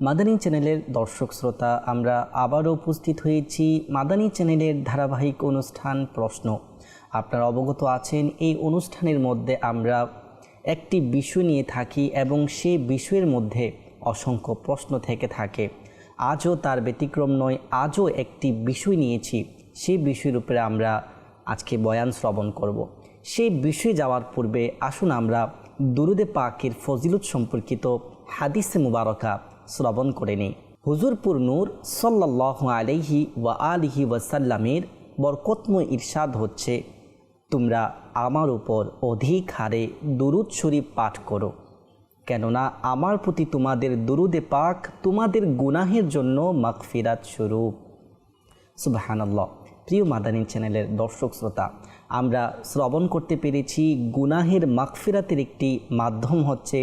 মাদানী চ্যানেলের দর্শক শ্রোতা, আমরা আবারও উপস্থিত হয়েছি মাদানী চ্যানেলের ধারাবাহিক অনুষ্ঠান প্রশ্ন। আপনারা অবগত আছেন, এই অনুষ্ঠানের মধ্যে আমরা একটি বিষয় নিয়ে থাকি এবং সেই বিষয়ের মধ্যে অসংখ্য প্রশ্ন থেকে থাকে। আজও তার ব্যতিক্রম নয়, আজও একটি বিষয় নিয়েছি। সেই বিষয়ের উপরে আমরা আজকে বয়ান শ্রবণ করব। সেই বিষয়ে যাওয়ার পূর্বে আসুন আমরা দুরুদে পাকের ফজিলত সম্পর্কিত হাদিসে মুবারকা শ্রবণ করে নিই। হুজুরপুর নূর সাল্লাহ আলহি ওয়া আলিহি ওয়াসাল্লামের বরকতময় ইরশাদ হচ্ছে, তোমরা আমার উপর অধিক হারে দুরুদ শরীফ পাঠ করো। কেননা আমার প্রতি তোমাদের দুরুদে পাক তোমাদের গুনাহের জন্য মাকফিরাত স্বরূপ। সুবাহানাল্লাহ। প্রিয় মাদানী চ্যানেলের দর্শক শ্রোতা, আমরা শ্রবণ করতে পেরেছি গুনাহের মাকফিরাতের একটি মাধ্যম হচ্ছে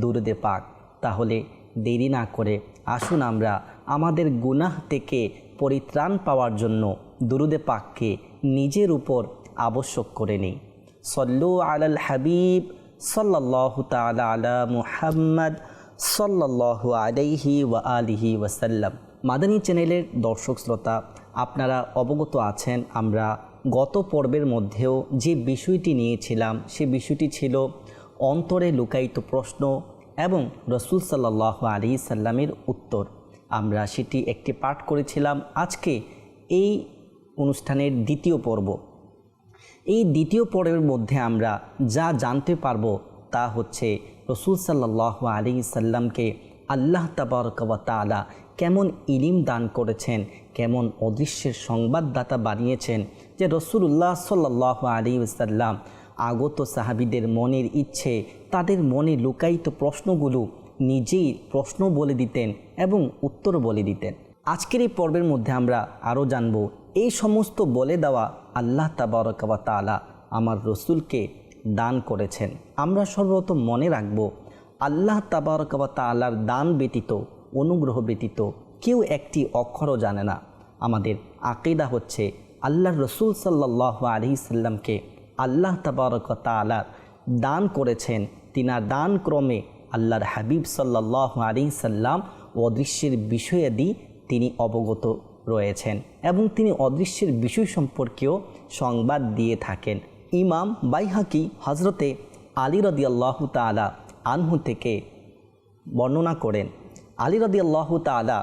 দুরুদে পাক। তাহলে দেরি না করে আসুন আমরা আমাদের গুনাহ থেকে পরিত্রাণ পাওয়ার জন্য দুরুদে পাককে নিজের উপর আবশ্যক করে নিই। সল্লু আলাল হাবিব সাল্লাহ তালা আলা মুহাম্মদ সাল্লাহ আলাইহি ওয়া আলিহি ওয়াসাল্লাম। মাদানী চ্যানেলের দর্শক শ্রোতা, আপনারা অবগত আছেন, আমরা গত পর্বের মধ্যেও যে বিষয়টি নিয়েছিলাম, সে বিষয়টি ছিল অন্তরে লুকায়িত প্রশ্ন এবং রসুল সাল্লাহ আলী সাল্লামের উত্তর। আমরা সেটি একটি পাঠ করেছিলাম আজকে এই অনুষ্ঠানের দ্বিতীয় পর্ব। এই দ্বিতীয় পর্বের মধ্যে আমরা যা জানতে পারব তা হচ্ছে রসুল সাল্লাহ আলী সাল্লামকে আল্লাহ তাবারকালা কেমন ইলিম দান করেছেন, কেমন অদৃশ্যের সংবাদদাতা বানিয়েছেন যে রসুল্লাহ সাল্লাহ আলী সাল্লাম আগত সাহাবিদের মনের ইচ্ছে তাদের মনে লুকায়িত প্রশ্নগুলো নিজেই প্রশ্ন বলে দিতেন এবং উত্তর বলে দিতেন। আজকের এই পর্বের মধ্যে আমরা আরও জানব, এই সমস্ত বলে দেওয়া আল্লাহ তাবারকাবা তালা আমার রসুলকে দান করেছেন। আমরা সর্বপ্রথম মনে রাখব, আল্লাহ তাবারকাবা তালার দান ব্যতীত, অনুগ্রহ ব্যতীত কেউ একটি অক্ষরও জানে না। আমাদের আকিদা হচ্ছে আল্লাহ রসুল সাল্লাহ আলি সাল্লামকে আল্লাহ তাবারক তালার দান করেছেন তিনার দান ক্রমে আল্লাহর হাবিব সাল্লাহ আলী সাল্লাম অদৃশ্যের বিষয়াদি তিনি অবগত রয়েছেন এবং তিনি অদৃশ্যের বিষয় সম্পর্কেও সংবাদ দিয়ে থাকেন। ইমাম বাইহাকি হজরতে আলী রদি আল্লাহ তালা আনহু থেকে বর্ণনা করেন। আলী রদি আল্লাহ তালা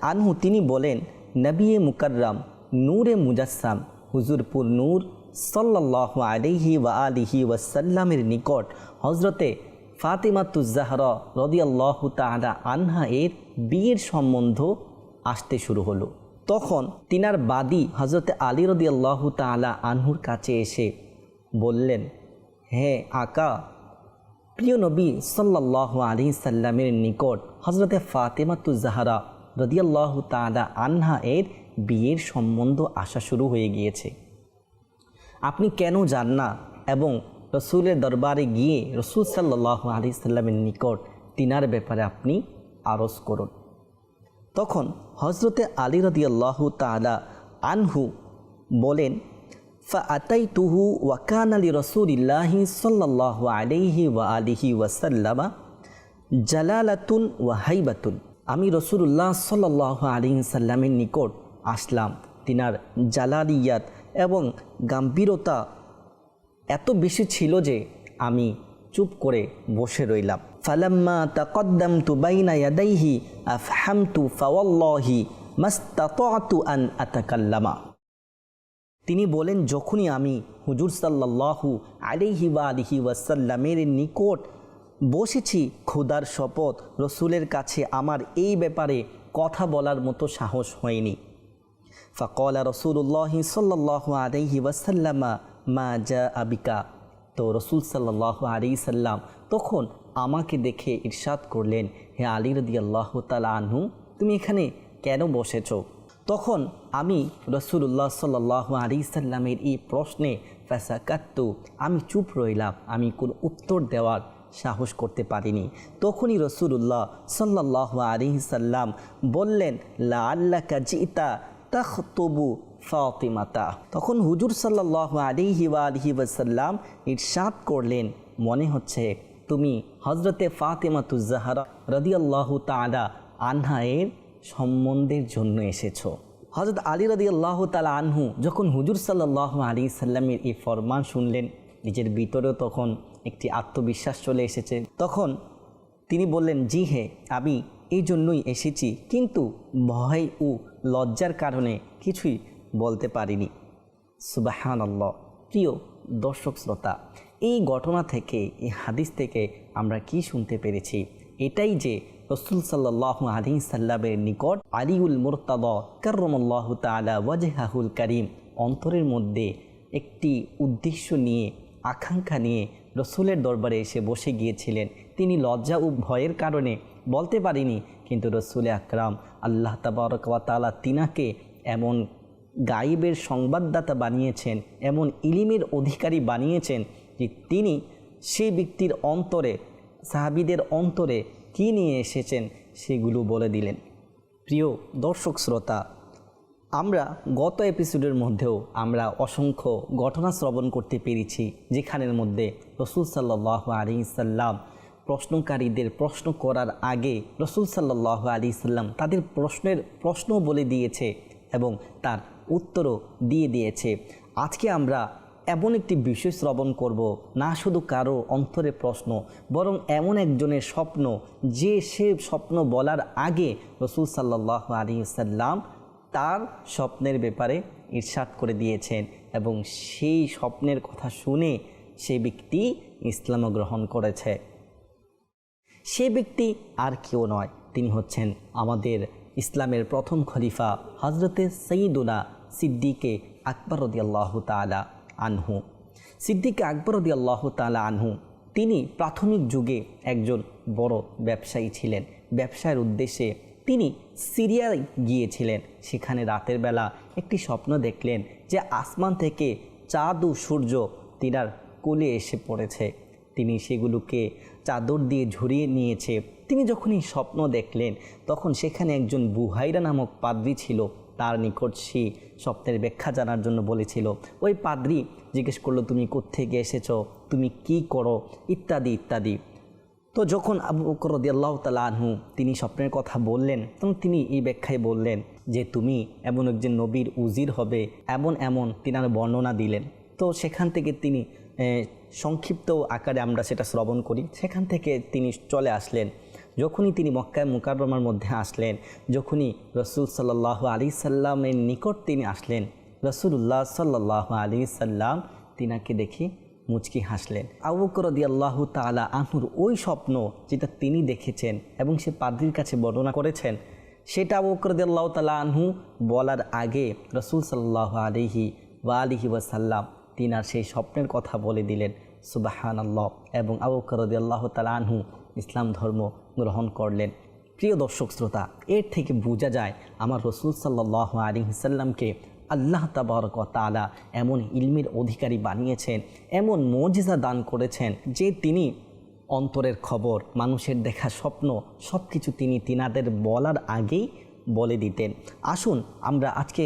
আনহু তিনি বলেন নবিয়ে মুকাররাম, নূরে মুজাসসাম, হুজুরপুর নূর সাল্লাহ আলিহি ওয়া আলিহি ওয়াসাল্লামের নিকট হজরতে ফাতেমাতুজাহরা রদিয়াল্লাহ তালা আনহা এর বিয়ের সম্বন্ধ আসতে শুরু হলো। তখন তিনার বাদী হজরতে আলী রদিয়াল্লাহ তালা আনহুর কাছে এসে বললেন হ্যাঁ আকা, প্রিয় নবী সাল্লাহ আলী সাল্লামের নিকট হজরতে ফাতেমাতুজাহারা রদিয়াল্লাহ তালা আনহা এর বিয়ের সম্বন্ধ আসা শুরু হয়ে গিয়েছে। আপনি কেন যান না? এবং রসুলের দরবারে গিয়ে রসুল সাল্লাহ আলি সাল্লামের নিকট তিনার ব্যাপারে আপনি আরজ করুন। তখন হজরতে আলী রদিয়াল্লাহ তালা আনহু বলেন ফা আতাই তুহু ওয়াকান আলী রসুলিল্লাহি সাল্লাহ আলিহি ওয়া আলিহি ওয়াসাল্লামা জালালাতুন ওয়া হাইবাতুন। আমি রসুল্লাহ সাল্লাহ আলী সাল্লামের নিকট আসলাম, তিনার জালালিয়াত এবং গাম্ভীরতা এত বেশি ছিল যে আমি চুপ করে বসে রইলাম। ফালাম্মা তাকদ্দাম তু বাইনা ইয়াদাইহি আফহামতু ফাওয়াল্লাহি মাস্তাতু আন আতাকাল্লামা। তিনি বলেন, যখনই আমি হুজুর সাল্লাল্লাহু আলিহি বা আলিহি ওয়াসাল্লামের নিকট বসেছি, খুদার শপথ রসুলের কাছে আমার এই ব্যাপারে কথা বলার মতো সাহস হয়নি। ফকলা রসুল্লাহ সাল্লাহ আলহি ওয়াসাল্লামা মা যা আবিকা তো রসুল সাল্লাহ আলি সাল্লাম তখন আমাকে দেখে ইরশাদ করলেন, হে আলী রদি আল্লাহ তালা তুমি এখানে কেন বসেছ? তখন আমি রসুল্লাহ সাল্লাহ আলী সাল্লামের এই প্রশ্নে ফ্যাসাকাত্তু আমি চুপ রইলাম, আমি কোনো উত্তর দেওয়ার সাহস করতে পারিনি। তখনই রসুল্লাহ সাল্লাহ আলী সাল্লাম বললেন লা আল্লাহ কাজিতা তবু ফাতিমাতা। তখন হুজুর সাল্লাহ আলিহি ওয়া আলহি ওয়াসাল্লাম ইরশাদ করলেন, মনে হচ্ছে তুমি হজরতে ফাতেমাতুজাহারা রদিয়াল্লাহু তালা আনহায়ের সম্বন্ধের জন্য এসেছ। হজরত আলী রদি আল্লাহ তালা আনহু যখন হুজুর সাল্লাহ আলী সাল্লামের এই ফরমান শুনলেন, নিজের ভিতরেও তখন একটি আত্মবিশ্বাস চলে এসেছে। তখন তিনি বললেন, জি হে, আমি এই জন্যই এসেছি, কিন্তু ভয় ও লজ্জার কারণে কিছুই বলতে পারিনি। সুবাহান আল্লাহ প্রিয় দর্শক শ্রোতা, এই ঘটনা থেকে, এই হাদিস থেকে আমরা কি শুনতে পেরেছি? এটাই যে রসুল সাল্লাহ আলী সাল্লামের নিকট আলিউল মুরতাদ কার্রমল্লাহ তালা ওয়াজহাহুল করিম অন্তরের মধ্যে একটি উদ্দেশ্য নিয়ে, আকাঙ্ক্ষা নিয়ে রসুলের দরবারে এসে বসে গিয়েছিলেন। তিনি লজ্জা ও ভয়ের কারণে বলতে পারিনি। কিন্তু রসুল আকরাম, আল্লাহ তাবারকালা তিনাকে এমন গাইবের সংবাদদাতা বানিয়েছেন, এমন ইলিমের অধিকারী বানিয়েছেন যে তিনি সেই ব্যক্তির অন্তরে, সাহাবিদের অন্তরে কী নিয়ে এসেছেন সেগুলো বলে দিলেন। প্রিয় দর্শক শ্রোতা, আমরা গত এপিসোডের মধ্যেও আমরা অসংখ্য ঘটনা শ্রবণ করতে পেরেছি, যেখানের মধ্যে রসুল সাল্লাহ আলী সাল্লাম প্রশ্নকারীদের প্রশ্ন করার আগে রসুল সাল্লাহ আলী সাল্লাম তাদের প্রশ্নের প্রশ্ন বলে দিয়েছে এবং তার উত্তরও দিয়ে দিয়েছে। আজকে আমরা এমন একটি বিষয় শ্রবণ করব, না শুধু কারও অন্তরে প্রশ্ন, বরং এমন একজনের স্বপ্ন, যে সে স্বপ্ন বলার আগে রসুল সাল্লাহ আলী সাল্লাম তার স্বপ্নের ব্যাপারে ইরশাদ করে দিয়েছেন এবং সেই স্বপ্নের কথা শুনে সে ব্যক্তি ইসলাম গ্রহণ করেছে। সে ব্যক্তি আর কেউ নয়। তিনি হচ্ছেন আমাদের ইসলামের প্রথম খলিফা হজরতে সঈদুনা সিদ্দিকে আকবর আল্লাহ তালা আনহু। সিদ্দিকে আকবর আল্লাহ তালা আনহু, তিনি প্রাথমিক যুগে একজন বড় ব্যবসায়ী ছিলেন। ব্যবসায়ের উদ্দেশ্যে তিনি সিরিয়ায় গিয়েছিলেন। সেখানে রাতের বেলা একটি স্বপ্ন দেখলেন যে আসমান থেকে চাঁদ ও সূর্য তিনার কোলে এসে পড়েছে। তিনি সেগুলোকে চাদর দিয়ে ঝরিয়ে নিয়েছে। তিনি যখনই স্বপ্ন দেখলেন, তখন সেখানে একজন বুহাইরা নামক পাদ্রি ছিল। তার নিকট সে স্বপ্নের ব্যাখ্যা জানার জন্য বলেছিল, ওই পাদ্রি জিজ্ঞেস করল, তুমি কোত্থেকে এসেছ? তুমি কি করো? ইত্যাদি ইত্যাদি। তো যখন আবু বকর রদিয়াল্লাহ তালা তিনি স্বপ্নের কথা বললেন, তখন তিনি এই ব্যাখ্যায় বললেন যে, তুমি এমন একজন নবীর উজির হবে, এমন এমন তিনার বর্ণনা দিলেন। তো সেখান থেকে তিনি সংক্ষিপ্ত আকারে আমরা সেটা শ্রবণ করি। সেখান থেকে তিনি চলে আসলেন। যখনই তিনি মক্কায় মুকাররমার মধ্যে আসলেন, যখনই রসুল সাল্লাহ আলী সাল্লামের নিকট তিনি আসলেন রসুল্লাহ সাল্লাহ আলী সাল্লাম তিনাকে দেখে মুচকি হাসলেন। আবুকরদি আল্লাহ তালা আহুর ওই স্বপ্ন যেটা তিনি দেখেছেন এবং সে পাদ্রির কাছে বর্ণনা করেছেন, সেটা আবুকরদি আল্লাহ তালা আনহু বলার আগে রসুল সাল্লাহ আলিহি বা আলিহি ওয়াসাল্লাম তিনার সেই স্বপ্নের কথা বলে দিলেন সুবাহান আল্লাহ এবং আবুকরদি আল্লাহ তালা আনহু ইসলাম ধর্ম গ্রহণ করলেন। প্রিয় দর্শক শ্রোতা, এর থেকে বোঝা যায় আমার রসুল সাল্লাহ আলী সাল্লামকে আল্লাহ তাবারক তালা এমন ইলমের অধিকারী বানিয়েছেন, এমন মজিজা দান করেছেন যে তিনি অন্তরের খবর, মানুষের দেখা স্বপ্ন সব কিছু তিনি তিনাদের বলার আগেই বলে দিতেন। আসুন আমরা আজকে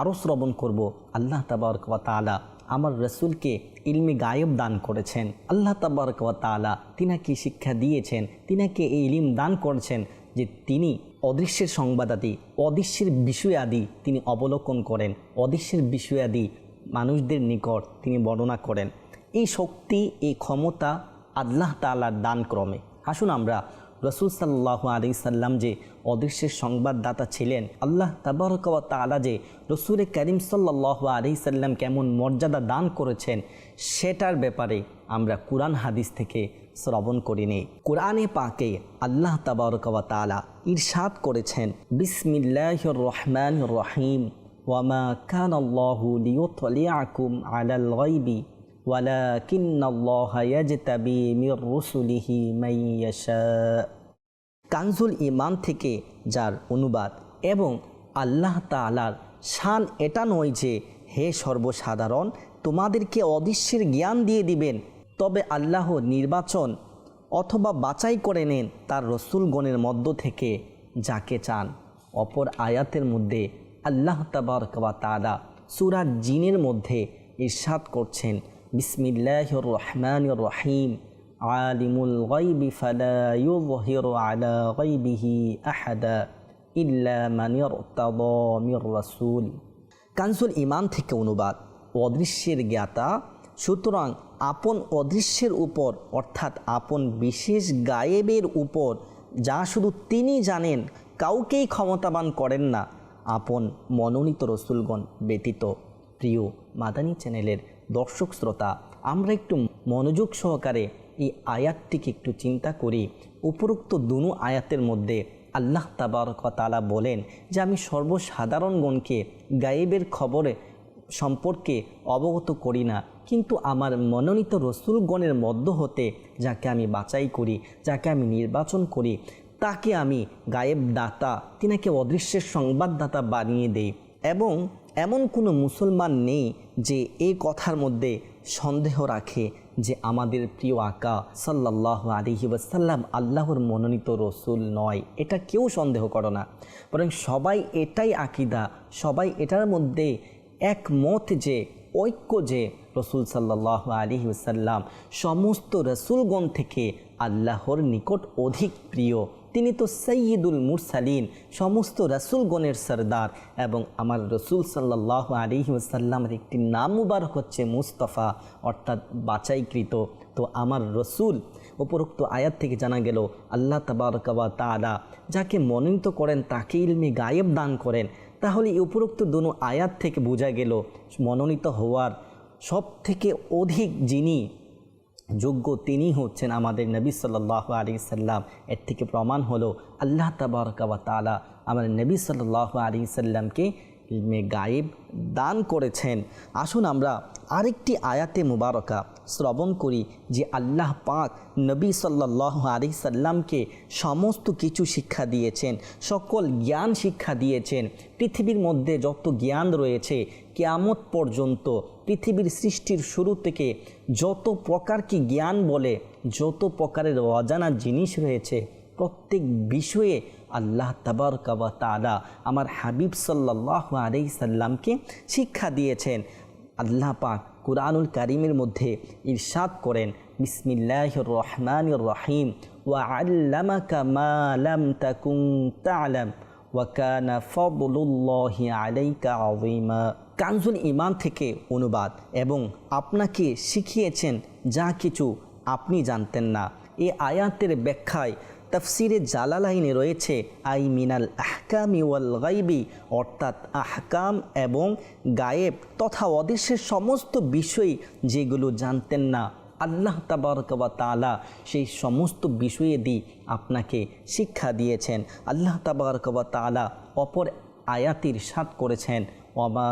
আরও শ্রবণ করব আল্লাহ তাবারক তালা আমার রসুলকে ইলমে গায়েব দান করেছেন। আল্লাহ তাবারক তালা তিনাকে শিক্ষা দিয়েছেন, তিনাকে এই ইলিম দান করেছেন যে তিনি অদৃশ্যের সংবাদাদি, অদৃশ্যের বিষয়াদি তিনি অবলোকন করেন, অদৃশ্যের বিষয়াদি মানুষদের নিকট তিনি বর্ণনা করেন। এই শক্তি, এই ক্ষমতা আল্লাহ তালার দান ক্রমে আসুন আমরা রসুল সাল্লাহ আলি সাল্লাম যে অদৃশ্যের সংবাদদাতা ছিলেন, আল্লাহ তাবারক তালা যে রসুরে করিম সাল্লাহ আলি সাল্লাম কেমন মর্যাদা দান করেছেন, সেটার ব্যাপারে আমরা কোরআন হাদিস থেকে শ্রবণ করিনি। কোরআনে পাকে আল্লাহ তাবারক তালা ইরশাদ করেছেন বিসমিল্লাহ রহমান রহিম ওয়ামা কান আল্লাহ লিউতলিয়াকুম আলাল কানজুল ইমান থেকে যার অনুবাদ এবং আল্লাহ তালার শান এটা নয় যে, হে সর্বসাধারণ, তোমাদেরকে অদৃশ্যের জ্ঞান দিয়ে দিবেন, তবে আল্লাহ নির্বাচন অথবা বাছাই করে নেন তার রসুলগণের মধ্য থেকে যাকে চান। অপর আয়াতের মধ্যে আল্লাহ তাবার কবা তারা সুরাজ জিনের মধ্যে ইরশাদ করছেন বিসমিল্লাহ রহমান রহিম আলিমুল গাইবি ফালা আলা গাইবিহি আহাদা ইল্লা মান ইরতাদা মির রাসূল। কানসুল ইমান থেকে অনুবাদ, অদৃশ্যের জ্ঞাতা। সুতরাং আপন অদৃশ্যের উপর, অর্থাৎ আপন বিশেষ গায়েবের উপর, যা শুধু তিনি জানেন, কাউকেই ক্ষমতাবান করেন না। আপন মনোনীত রসুলগণ ব্যতীত। প্রিয় মাদানী চ্যানেলের দর্শক শ্রোতা, আমরা একটু মনোযোগ সহকারে এই আয়াতটিকে একটু চিন্তা করি। উপরোক্ত দুনো আয়াতের মধ্যে আল্লাহ তাবারকতালা বলেন যে, আমি সর্বসাধারণগণকে গায়েবের খবরে সম্পর্কে অবগত করি না, কিন্তু আমার মনোনীত রসুলগণের মধ্য হতে যাকে আমি বাছাই করি, যাকে আমি নির্বাচন করি, তাকে আমি গায়েব দাতা তিনাকে অদৃশ্যের সংবাদদাতা বানিয়ে দেই। এবং এমন কোনো মুসলমান নেই যে এই কথার মধ্যে সন্দেহ রাখে যে আমাদের প্রিয় আকা সাল্লাহ আলহি ওয়াসাল্লাম আল্লাহর মনোনীত রসুল নয়। এটা কেউ সন্দেহ করো না। বরং সবাই এটাই আকিদা, সবাই এটার মধ্যে একমত যে, ঐক্য যে রসুল সাল্লাহ আলী ওসাল্লাম সমস্ত রসুলগণ থেকে আল্লাহর নিকট অধিক প্রিয় তিনি তো সৈয়দুল মুরসালিন, সমস্ত রসুলগণের সর্দার এবং আমার রসুল সাল্লাহ আলী ওসাল্লামের একটি নাম মুবারক হচ্ছে মুস্তফা, অর্থাৎ বাছাইকৃত। তো আমার রসুল, উপরোক্ত আয়াত থেকে জানা গেল, আল্লাহ তাবারকাবা তালা যাকে মনোনীত করেন, তাকে ইলমে গায়েব দান করেন। তাহলে উপরোক্ত দুনো আয়াত থেকে বোঝা গেল, মনোনীত হওয়ার সব থেকে অধিক যিনি যোগ্য তিনি হচ্ছেন আমাদের নবী সাল্লাহ আলী সাল্লাম। এর থেকে প্রমাণ হলো আল্লাহ তাবারকাবা তালা আমাদের নবী সাল্লাহ আলী সাল্লামকে গায়েব দান করেছেন। আসুন আমরা আরেকটি আয়াতে মুবারকা শ্রবণ করি যে আল্লাহ পাক নবী সাল্লাহ আলি সাল্লামকে সমস্ত কিছু শিক্ষা দিয়েছেন, সকল জ্ঞান শিক্ষা দিয়েছেন। পৃথিবীর মধ্যে যত জ্ঞান রয়েছে, কেয়ামত পর্যন্ত পৃথিবীর সৃষ্টির শুরু থেকে যত প্রকার কি জ্ঞান বলে, যত প্রকারের অজানা জিনিস রয়েছে, প্রত্যেক বিষয়ে আল্লাহ তাবার কাবা আমার হাবিব সাল্লাহ আলাই সাল্লামকে শিক্ষা দিয়েছেন। আল্লাহ পাক কুরআনুল কারিমের মধ্যে ইরশাদ করেন বিসমিল্লাহ রহমান রহিম, ওয়া আল্লামাকা কানজুল ইমান থেকে অনুবাদ এবং আপনাকে শিখিয়েছেন যা কিছু আপনি জানতেন না। এই আয়াতের ব্যাখ্যায় তফসিরে জালালাইনে রয়েছে, আই মিনাল আহকামি ওয়াল গাইবি, অর্থাৎ আহকাম এবং গায়েব তথা অদৃশ্যের সমস্ত বিষয় যেগুলো জানতেন না। আল্লাহ তাবারকবা তালা সেই সমস্ত বিষয়ে দিয়ে আপনাকে শিক্ষা দিয়েছেন। আল্লাহ তাবারকবা তালা অপর আয়াতির সাত করেছেন ওমা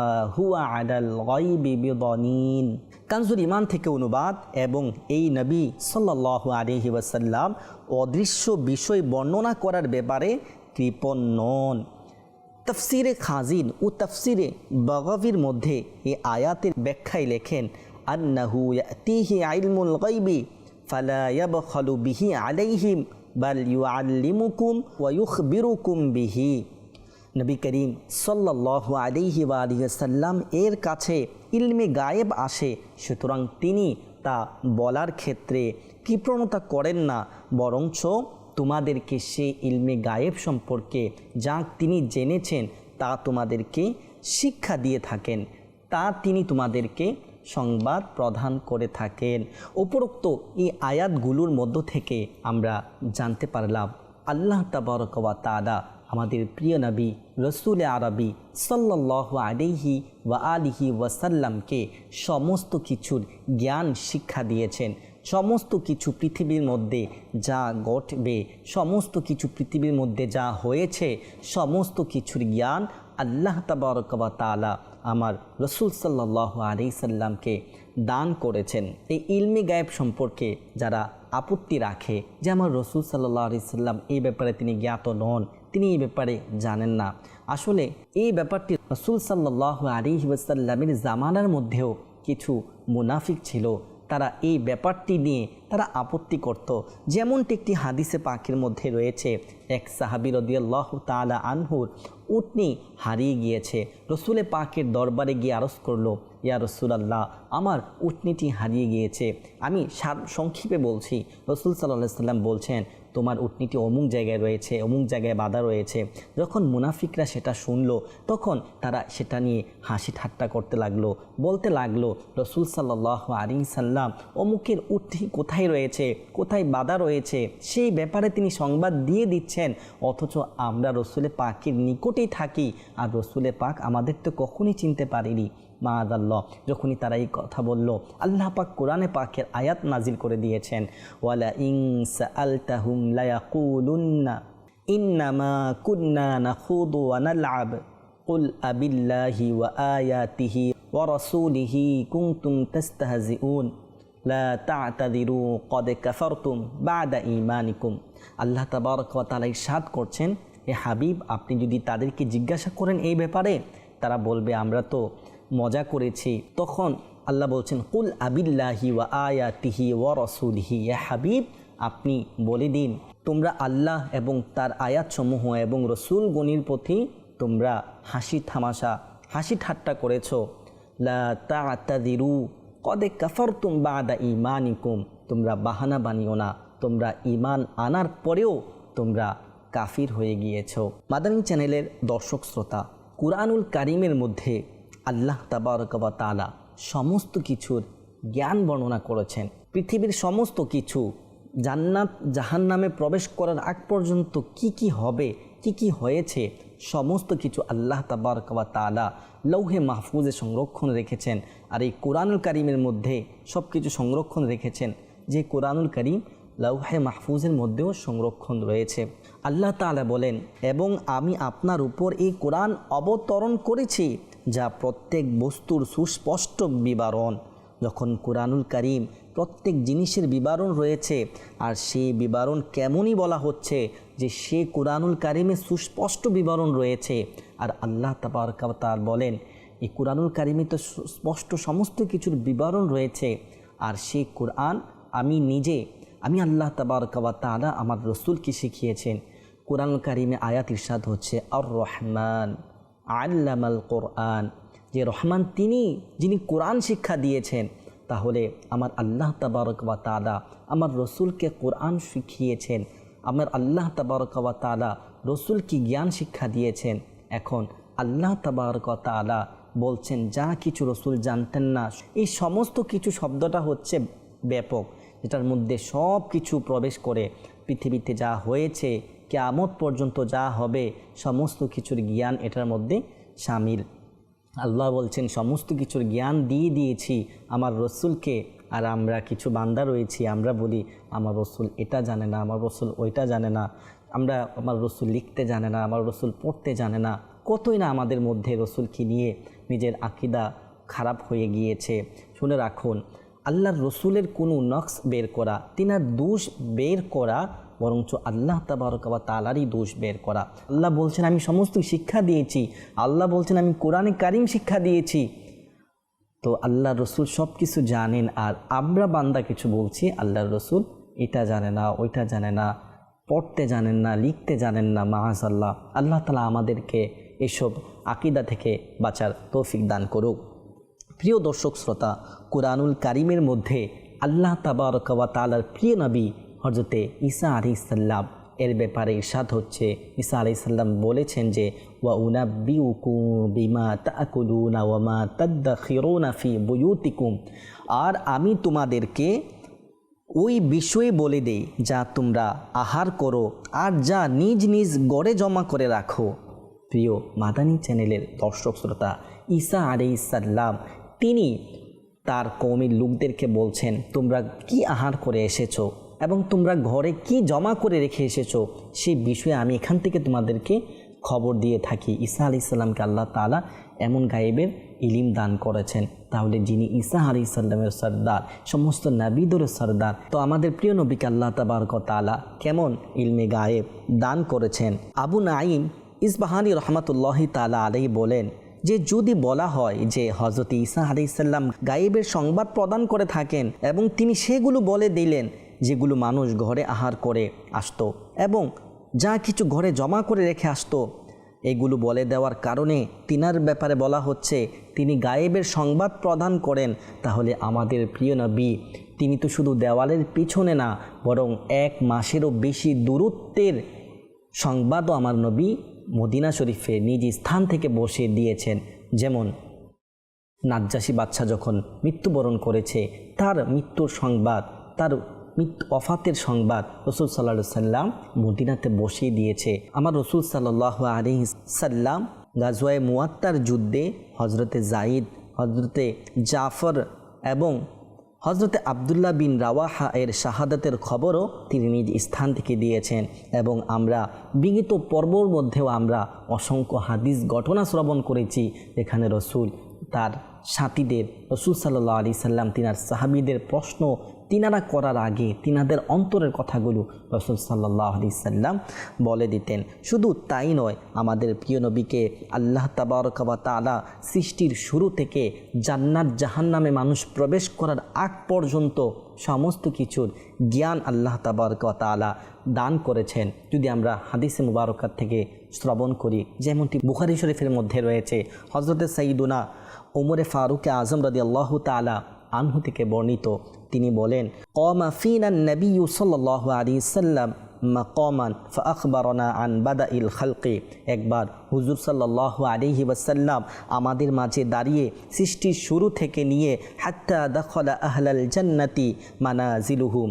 আদাল গাইবি বিদনিন। কানজুল ইমান থেকে অনুবাদ এবং এই নবী সাল্লাহ আলহি ওয়াসাল্লাম অদৃশ্য বিষয় বর্ণনা করার ব্যাপারে কৃপণ নন। তফসিরে খাজিন ও তফসিরে বগবির মধ্যে এই আয়াতের ব্যাখ্যায় লেখেন, আন্নাহু ইয়াতিহি আইলমুল গাইবি ফালা বিহি আলাইহিম, বাল ইউআল্লিমুকুম ওয়া ইউখবিরুকুম বিহি। নবী করিম সাল্লাহ আলিহি সাল্লাম এর কাছে ইলমে গায়েব আসে। সুতরাং তিনি তা বলার ক্ষেত্রে কৃপণতা করেন না, বরঞ্চ তোমাদেরকে সে ইলমে গায়েব সম্পর্কে যা তিনি জেনেছেন তা তোমাদেরকে শিক্ষা দিয়ে থাকেন। তা তিনি তোমাদেরকে সংবাদ প্রদান করে থাকেন। উপরোক্ত এই আয়াতগুলোর মধ্য থেকে আমরা জানতে পারলাম, আল্লাহ তাবরকবা তাদা আমাদের প্রিয় নবী রসুল আরবি সাল্লাহ আলিহি ওয়া আলিহি ওয়াসাল্লামকে সমস্ত কিছুর জ্ঞান শিক্ষা দিয়েছেন। সমস্ত কিছু পৃথিবীর মধ্যে যা ঘটবে, সমস্ত কিছু পৃথিবীর মধ্যে যা হয়েছে, সমস্ত কিছুর জ্ঞান আল্লাহ তাবারকবা তালা আমার রসুল সাল্লাহ আলি সাল্লামকে দান করেছেন। এই ইলমি গায়েব সম্পর্কে যারা আপত্তি রাখে যে আমার রসুল সাল্লাহ আলি সাল্লাম এই ব্যাপারে তিনি জ্ঞাত নন তিনি এই ব্যাপারে জানেন না। আসলে এই ব্যাপারটি রসুল সাল্লাহ আলী ওয়াসাল্লামের জামানার মধ্যেও কিছু মুনাফিক ছিল। তারা এই ব্যাপারটি নিয়ে তারা আপত্তি করত। যেমনটি একটি হাদিসে পাখির মধ্যে রয়েছে, এক সাহাবি রদিয়াল্লাহ তালা আনহুর উটনি হারিয়ে গিয়েছে। রসুলে পাকের দরবারে গিয়ে আরজ করল, ইয়া রসুলাল্লাহ, আমার উটনিটি হারিয়ে গিয়েছে। আমি সার, সংক্ষেপে বলছি, রসুল সাল্লাহ সাল্লাম বলছেন তোমার উটনিটি অমুক জায়গায় রয়েছে, অমুক জায়গায় বাধা রয়েছে। যখন মুনাফিকরা সেটা শুনলো, তখন তারা সেটা নিয়ে হাসি ঠাট্টা করতে লাগল। বলতে লাগল, রসুল সাল্লাহ আলী সাল্লাম অমুকের উটনি কোথায় রয়েছে? কোথায় বাধা রয়েছে? সেই ব্যাপারে তিনি সংবাদ দিয়ে দিচ্ছেন। অথচ আমরা রসুলে পাকের নিকটেই থাকি, আর রসুলে পাক আমাদের তো কখনই চিনতে পারিনি। মাআদাল্লাহ, যখনই তারা এই কথা বলল, আল্লাহ পাক কোরআনে পাকের আয়াত নাজিল করে দিয়েছেন, ওয়ালা ইং সাআলতাহুম লায়াকুলুন্না, ইন্নামা কুন্না নাখুদু ওয়া নালআব ওয়া আয়াতিহি ওয়া রাসূলিহি কুনতুম তাস্তাহজিউন, লা তা'তাদিরু কদ কাফারতুম বাদা ঈমানিকুম। আল্লাহ তাবারক ওয়া তাআলা ইরশাদ করছেন, এ হাবিব, আপনি যদি তাদেরকে জিজ্ঞাসা করেন এই ব্যাপারে, তারা বলবে, আমরা তো মজা করেছি। তখন আল্লাহ বলছেন, কুল আবিল্লাহি ওয়া আয়াতিহি ওয়া রসুলহি এ হাবিব, আপনি বলে দিন, তোমরা আল্লাহ এবং তার আয়াতসমূহ এবং রসুল গণির প্রতি তোমরা হাসি থামাশা, হাসি ঠাট্টা করেছ। লা তা'তাদিরু কদে কাফারতুম বাদা ইমানিকুম তোমরা বাহানা বানিও না, তোমরা ইমান আনার পরেও তোমরা কাফির হয়ে গিয়েছ। মাদানী চ্যানেলের দর্শক শ্রোতা, কুরআনুল কারিমের মধ্যে আল্লাহ তাবারকবা তালা সমস্ত কিছুর জ্ঞান বর্ণনা করেছেন। পৃথিবীর সমস্ত কিছু জান্নাত, জাহান্নামে প্রবেশ করার আগ পর্যন্ত কি কি হবে, কি কি হয়েছে, সমস্ত কিছু আল্লাহ তাবারকবা তালা লৌহে মাহফুজে সংরক্ষণ রেখেছেন আর এই কোরআনুল কারিমের মধ্যে সব কিছু সংরক্ষণ রেখেছেন। যে কোরআনুল করিম লৌহে মাহফুজের মধ্যেও সংরক্ষণ রয়েছে। আল্লাহ তাআলা বলেন, এবং আমি আপনার উপর এই কোরআন অবতরণ করেছি যা প্রত্যেক বস্তুর সুস্পষ্ট বিবরণ। যখন কোরআনুল করিম প্রত্যেক জিনিসের বিবরণ রয়েছে, আর সেই বিবরণ কেমনই বলা হচ্ছে যে সে কোরআনুল কারিমে সুস্পষ্ট বিবরণ রয়েছে। আর আল্লাহ তাবার বলেন, এই কোরআনুল কারিমে তো স্পষ্ট সমস্ত কিছুর বিবরণ রয়েছে, আর সেই কোরআন আমি নিজে, আমি আল্লাহ তাবারকাবা তালা আমার রসুলকে শিখিয়েছেন। কোরআনুল কারিমে আয়াত ইরশাদ হচ্ছে আর রহমান আল্লামাল কোরআন। যে রহমান তিনি, যিনি কোরআন শিক্ষা দিয়েছেন, তাহলে আমার আল্লাহ তাবারকবা তালা আমার রসুলকে কোরআন শিখিয়েছেন। আমার আল্লাহ তাবারকবা তালা রসুলকে জ্ঞান শিক্ষা দিয়েছেন। এখন আল্লাহ তাবারক তালা বলছেন, যা কিছু রসুল জানতেন না। এই সমস্ত কিছু শব্দটা হচ্ছে ব্যাপক, যেটার মধ্যে সব কিছু প্রবেশ করে পৃথিবীতে যা হয়েছে কেয়ামত পর্যন্ত যা হবে, সমস্ত কিছুর জ্ঞান এটার মধ্যে সামিল। আল্লাহ বলছেন, সমস্ত কিছুর জ্ঞান দিয়ে দিয়েছি আমার রসুলকে আর আমরা কিছু বান্দা রয়েছি, আমরা বলি, আমার রসুল এটা জানে না, আমার রসুল ওইটা জানে না, আমরা আমার রসুল লিখতে জানে না, আমার রসুল পড়তে জানে না। কতই না আমাদের মধ্যে রসুলকে নিয়ে নিজের আকিদা খারাপ হয়ে গিয়েছে। শুনে রাখুন, আল্লাহর রসুলের কোনো নকশ বের করা, তিনার দোষ বের করা বরঞ্চ আল্লাহ তাবারকাবা তালারই দোষ বের করা। আল্লাহ বলছেন, আমি সমস্ত শিক্ষা দিয়েছি। আল্লাহ বলছেন, আমি কোরআনে কারিম শিক্ষা দিয়েছি। তো আল্লাহ রসুল সব কিছু জানেন আর আমরা বান্দা কিছু বলছি, আল্লাহর রসুল এটা জানে না, ওইটা জানে না, পড়তে জানেন না, লিখতে জানেন না মাহাজ আল্লাহ আল্লাহ তালা আমাদেরকে এসব আকিদা থেকে বাঁচার তৌফিক দান করুক। প্রিয় দর্শক, শ্রোতা, কোরআনুল কারিমের মধ্যে আল্লাহ তাবারকবা তালার প্রিয় নবী হজরতে ঈসা আলি সাল্লাম এর ব্যাপারে ইরশাদ হচ্ছে। ঈসা আলি সাল্লাম বলেছেন যে, ওয়া উনাব্বি উকু বিমা তাকুলুনা ওয়ামা তাদ্দাখিরুনা বুয়ুতিকুম। আর আমি তোমাদেরকে ওই বিষয়ে বলে দেই, যা তোমরা আহার করো আর যা নিজ নিজ গড়ে জমা করে রাখো। প্রিয় মাদানী চ্যানেলের দর্শক শ্রোতা, ঈসা আলি সাল্লাম তিনি তার কৌমির লোকদেরকে বলছেন, তোমরা কি আহার করে এসেছ? এবং তোমরা ঘরে কি জমা করে রেখে এসেছ সেই বিষয়ে আমি এখান থেকে তোমাদেরকে খবর দিয়ে থাকি। ঈসা আলি সাল্লামকে আল্লাহ তালা এমন গায়েবের ইলিম দান করেছেন। তাহলে যিনি ঈসা আলী ইসাল্লামের সর্দার, সমস্ত নাবিদরের সর্দার, তো আমাদের প্রিয় নবীকে আল্লাহ তাবারক তালা কেমন ইলমে গায়েব দান করেছেন? আবু নাইম ইসবাহানি রহমতুল্লাহি তালা আলাই বলেন, যে যদি বলা হয় যে হজরত ঈসা আলাইসাল্লাম গায়েবের সংবাদ প্রদান করে থাকেন এবং তিনি সেগুলো বলে দিলেন যেগুলো মানুষ ঘরে আহার করে আসতো এবং যা কিছু ঘরে জমা করে রেখে আসতো, এগুলো বলে দেওয়ার কারণে তিনার ব্যাপারে বলা হচ্ছে, তিনি গায়েবের সংবাদ প্রদান করেন, তাহলে আমাদের প্রিয় নবী, তিনি তো শুধু দেওয়ালের পিছনে না, বরং এক মাসেরও বেশি দূরত্বের সংবাদও আমার নবী মদিনা শরীফে নিজ স্থান থেকে বসে দিয়েছেন। যেমন, নাজ্জাসী বাচ্চা যখন মৃত্যুবরণ করেছে, তার মৃত্যুর সংবাদ, তার মৃত্যু অফাতের সংবাদ রসুল সাল্লা সাল্লাম মদিনাতে বসিয়ে দিয়েছে। আমার রসুল সাল্লাহ আলি সাল্লাম গাজওয়ায় মুয়াত্তার যুদ্ধে হজরতে জাইদ হজরতে জাফর এবং হজরতে আবদুল্লাহ বিন রাওয়াহা এর শাহাদাতের খবরও তিনি নিজ স্থান থেকে দিয়েছেন এবং আমরা বিগত পর্বর মধ্যেও আমরা অসংখ্য হাদিস ঘটনা শ্রবণ করেছি যেখানে রসুল তার সাথীদের, রসুল সাল্লাহ আলি সাল্লাম তিনার সাহাবিদের প্রশ্ন তিনারা করার আগে তিনাদের অন্তরের কথাগুলো রসুল সাল্লাহ আলি সাল্লাম বলে দিতেন। শুধু তাই নয়, আমাদের প্রিয় নবীকে আল্লাহ তাবারকাবা তালা সৃষ্টির শুরু থেকে জান্নাত জাহান্নামে মানুষ প্রবেশ করার আগ পর্যন্ত সমস্ত কিছুর জ্ঞান আল্লাহ তাবারকাবা তালা দান করেছেন। যদি আমরা হাদিসে মুবারকাত থেকে শ্রবণ করি, যেমনটি বুখারি শরীফের মধ্যে রয়েছে হজরতে সাইদুনা ওমরে ফারুকে আজম রাদি আল্লাহ তালা আনহু থেকে বর্ণিত তিনি বলেন, কমা ফিনান নবী সাল্লাহ আলী সাল্লাম মাকমান ফখবরনা আন বাদা ইল খালকে। একবার হুজুর সাল্লাহ আলিহি ওয়াসাল্লাম আমাদের মাঝে দাঁড়িয়ে সৃষ্টির শুরু থেকে নিয়ে, হাত্তা দখলা আহলাল জান্নাতি মানা জিলুহুম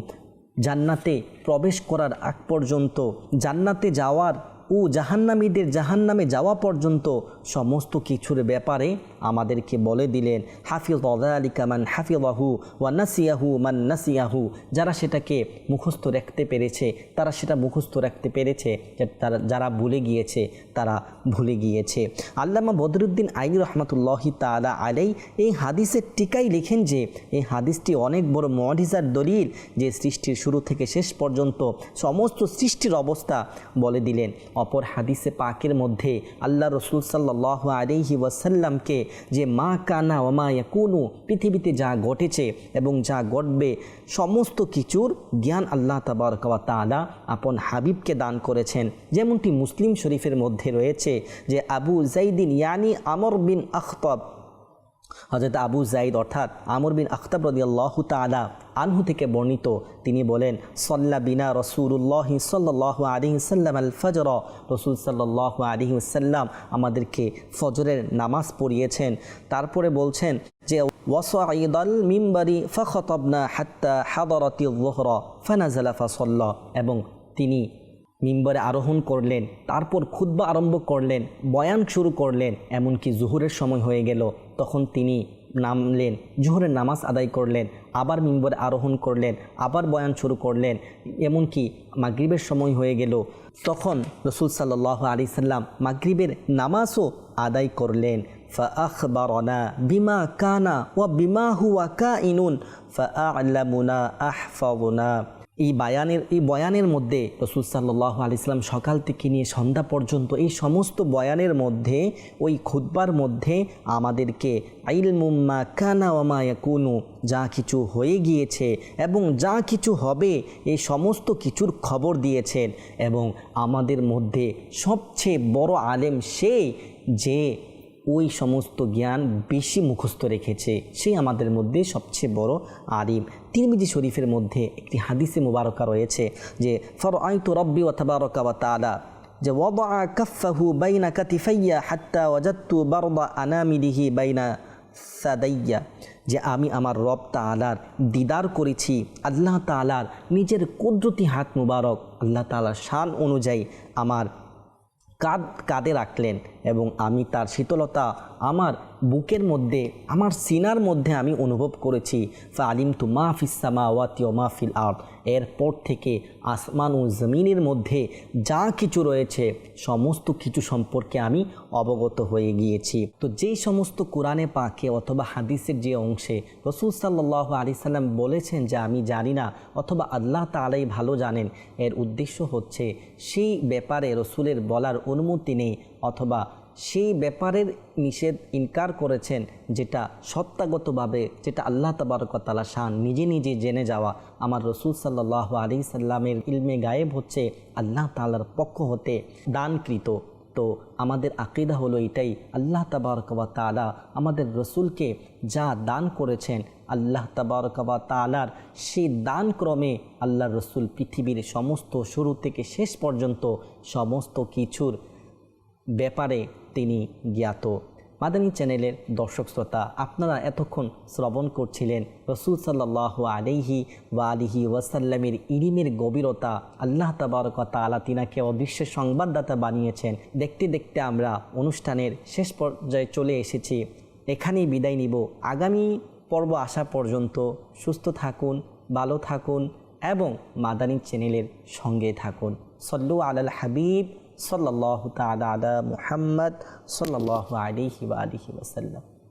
জান্নাতে প্রবেশ করার আগ পর্যন্ত জান্নাতে যাওয়ার ও জাহান্নামীদের জাহান্নামে যাওয়া পর্যন্ত সমস্ত কিছুর ব্যাপারে আমাদেরকে বলে দিলেন হাফিজ আলিকা মান হাফিজাহু ওয়া নাসিয়াহু মান নাসিয়াহু। যারা সেটাকে মুখস্থ রাখতে পেরেছে, তারা সেটা মুখস্থ রাখতে পেরেছে তারা, যারা ভুলে গিয়েছে, তারা ভুলে গিয়েছে। আল্লামা বদরুদ্দিন আইনি রহমতুল্লাহি তালা আলাই এই হাদিসের টিকাই লিখেন যে, এই হাদিসটি অনেক বড় মডিজার দলিল যে সৃষ্টির শুরু থেকে শেষ পর্যন্ত সমস্ত সৃষ্টির অবস্থা বলে দিলেন। অপর হাদিসে পাকের মধ্যে আল্লাহ রসুল সাল্লাহ আলিহি ওয়াসাল্লামকে যে মা কানা ওমা ইয়াকুনু পৃথিবীতে যা ঘটেছে এবং যা ঘটবে সমস্ত কিছুর জ্ঞান আল্লাহ তাবারকাওয়া তালা আপন হাবিবকে দান করেছেন। যেমনটি মুসলিম শরীফের মধ্যে রয়েছে যে আবু জাইদিন ইয়ানি আমর বিন আখতব হজরত আবু জাইদ অর্থাৎ আমর বিন আখতাব রদিয়াল্লাহ তালা আনহু থেকে বর্ণিত, তিনি বলেন, সল্লা বিনা রসুল্লাহ সাল্লাহ আলী সাল্লাম আল ফজর। রসুল সাল্লাহ আলী সাল্লাম আমাদেরকে ফজরের নামাজ পড়িয়েছেন। তারপরে বলছেন যে ওয়াসাইদল মিম্বারি ফখতবনা হাত্তা হাদরতি জোহর ফানাজালা ফাসল্লা এবং তিনি মিম্বরে আরোহণ করলেন তারপর খুদ্া আরম্ভ করলেন বয়ান শুরু করলেন এমনকি জুহুরের সময় হয়ে গেল তখন তিনি নামলেন জুহুরের নামাজ আদায় করলেন আবার মিম্বরে আরোহণ করলেন আবার বয়ান শুরু করলেন এমনকি মাগরিবের সময় হয়ে গেল তখন রসুল সাল্লাহ আলি সাল্লাম মাগরিবের নামাজও আদায় করলেন فأخبرنا بما كان وبما هو كائن فأعلمنا أحفظنا এই বায়ানের, এই বয়ানের মধ্যে রসুল সাল্লাহ আলিয়াল্লাম সকাল থেকে নিয়ে সন্ধ্যা পর্যন্ত এই সমস্ত বয়ানের মধ্যে, ওই খুদ্বার মধ্যে আমাদেরকে আইলমুম্মা কানা ওমা ইয়াকুনু, যা কিছু হয়ে গিয়েছে এবং যা কিছু হবে, এই সমস্ত কিছুর খবর দিয়েছেন। এবং আমাদের মধ্যে সবচেয়ে বড় আলেম সে যে ওই সমস্ত জ্ঞান বেশি মুখস্থ রেখেছে। সেই আমাদের মধ্যে সবচেয়ে বড় আলিম তিরমিজি শরীফের মধ্যে একটি হাদিসে মুবারকা রয়েছে যে ফর আইতু রব্বি ওয়াতাবারকা ওয়া তাআলা যে বাইনা কাতিফাইয়া বাইনা সাদাইয়া যে, আমি আমার রব তালার দিদার করেছি। আল্লাহ তালার নিজের কুদরতি হাত মুবারক। আল্লাহ তালার শান অনুযায়ী আমার কাঁধ কাঁধে রাখলেন এবং আমি তার শীতলতা আমার বুকের মধ্যে, আমার সিনার মধ্যে আমি অনুভব করেছি ফা আলিম তু মাহফিসামা ওয়াতি ও মাহফিল আর্ট এরপর থেকে আসমান ও জমিনের মধ্যে যা কিছু রয়েছে, সমস্ত কিছু সম্পর্কে আমি অবগত হয়ে গিয়েছি। তো যেই সমস্ত কোরআনে পাকে অথবা হাদিসের যে অংশে রসুল সাল্লাহ আলি সাল্লাম বলেছেন যে আমি জানি না অথবা আল্লাহ তালাই ভালো জানেন, এর উদ্দেশ্য হচ্ছে সেই ব্যাপারে রসুলের বলার অনুমতি নেই অথবা সেই ব্যাপারের নিষেধ ইনকার করেছেন যেটা সত্তাগতভাবে যেটা আল্লাহ তাবারকতালা শান নিজে নিজে জেনে যাওয়া। আমার রসুল সাল্লাহ আলি সাল্লামের ইলমে গায়েব হচ্ছে আল্লাহ তালার পক্ষ হতে দানকৃত। তো আমাদের আকিদা হলো এটাই, আল্লাহ তাবারকবা তালা আমাদের রসুলকে যা দান করেছেন, আল্লাহ তাবারকবা তালার সেই দান ক্রমে আল্লাহ রসুল পৃথিবীর সমস্ত শুরু থেকে শেষ পর্যন্ত সমস্ত কিছুর ব্যাপারে তিনি জ্ঞাত। মাদানী চ্যানেলের দর্শক শ্রোতা, আপনারা এতক্ষণ শ্রবণ করছিলেন রসুল সাল্লাহ আলিহি ওয়া আলিহি ওয়াসাল্লামের ইলিমের গভীরতা। আল্লাহ তাবারকতা আলা তিনাকে অদৃশ্য সংবাদদাতা বানিয়েছেন। দেখতে দেখতে আমরা অনুষ্ঠানের শেষ পর্যায়ে চলে এসেছি। এখানেই বিদায় নিব। আগামী পর্ব আসা পর্যন্ত সুস্থ থাকুন, ভালো থাকুন এবং মাদানী চ্যানেলের সঙ্গে থাকুন। সল্লু আলাল হাবিব। সাল্লাহ তালা আলা মুহাম্মদ সাল্লাহ আলিহি ওয়া আলিহি ওয়াসাল্লাম